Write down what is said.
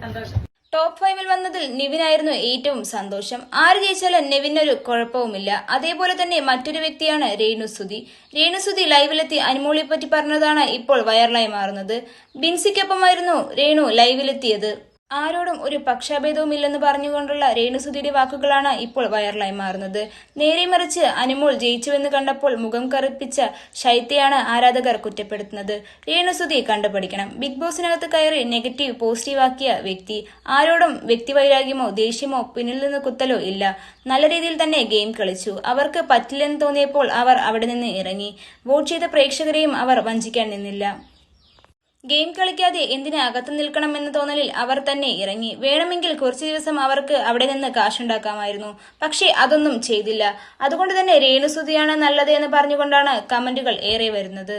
സന്തോഷം. ടോപ്പ് ഫൈവിൽ വന്നതിൽ നിവിനായിരുന്നു ഏറ്റവും സന്തോഷം. ആര് ജയിച്ചാലും നിവിനൊരു കുഴപ്പവുമില്ല. അതേപോലെ തന്നെ മറ്റൊരു വ്യക്തിയാണ് രേണുസുതി. രേണുസുതി ലൈവിലെത്തി അനുമോളിയെ പറ്റി പറഞ്ഞതാണ് ഇപ്പോൾ വൈറലായി മാറുന്നത്. ബിൻസിക്കൊപ്പമായിരുന്നു രേണു ലൈവിലെത്തിയത്. ആരോടും ഒരു പക്ഷാഭേദവും ഇല്ലെന്ന് പറഞ്ഞുകൊണ്ടുള്ള രേണുസുതിയുടെ വാക്കുകളാണ് ഇപ്പോൾ വൈറലായി മാറുന്നത്. നേരെ മറിച്ച് അനുമോൾ ജയിച്ചുവെന്ന് കണ്ടപ്പോൾ മുഖം കറുപ്പിച്ച ശൈത്യയാണ് ആരാധകർ കുറ്റപ്പെടുത്തുന്നത്. രേണുസുതി കണ്ടുപഠിക്കണം ബിഗ് ബോസിനകത്ത് കയറി നെഗറ്റീവ് പോസിറ്റീവ് ആക്കിയ വ്യക്തി. ആരോടും വ്യക്തിവൈരാഗ്യമോ ദേഷ്യമോ പിന്നിൽ നിന്ന് കുത്തലോ ഇല്ല. നല്ല രീതിയിൽ തന്നെ ഗെയിം കളിച്ചു. അവർക്ക് പറ്റില്ലെന്ന് തോന്നിയപ്പോൾ അവർ അവിടെ നിന്ന് ഇറങ്ങി. വോട്ട് ചെയ്ത പ്രേക്ഷകരെയും അവർ വഞ്ചിക്കാൻ നിന്നില്ല. ഗെയിം കളിക്കാതെ എന്തിന് നിൽക്കണം എന്ന തോന്നലിൽ അവർ തന്നെ ഇറങ്ങി. വേണമെങ്കിൽ കുറച്ചു ദിവസം അവർക്ക് അവിടെ നിന്ന് കാശുണ്ടാക്കാമായിരുന്നു. പക്ഷേ അതൊന്നും ചെയ്തില്ല. അതുകൊണ്ട് തന്നെ രേണുസുതിയാണ് നല്ലത് എന്ന് പറഞ്ഞുകൊണ്ടാണ് കമന്റുകൾ ഏറെ വരുന്നത്.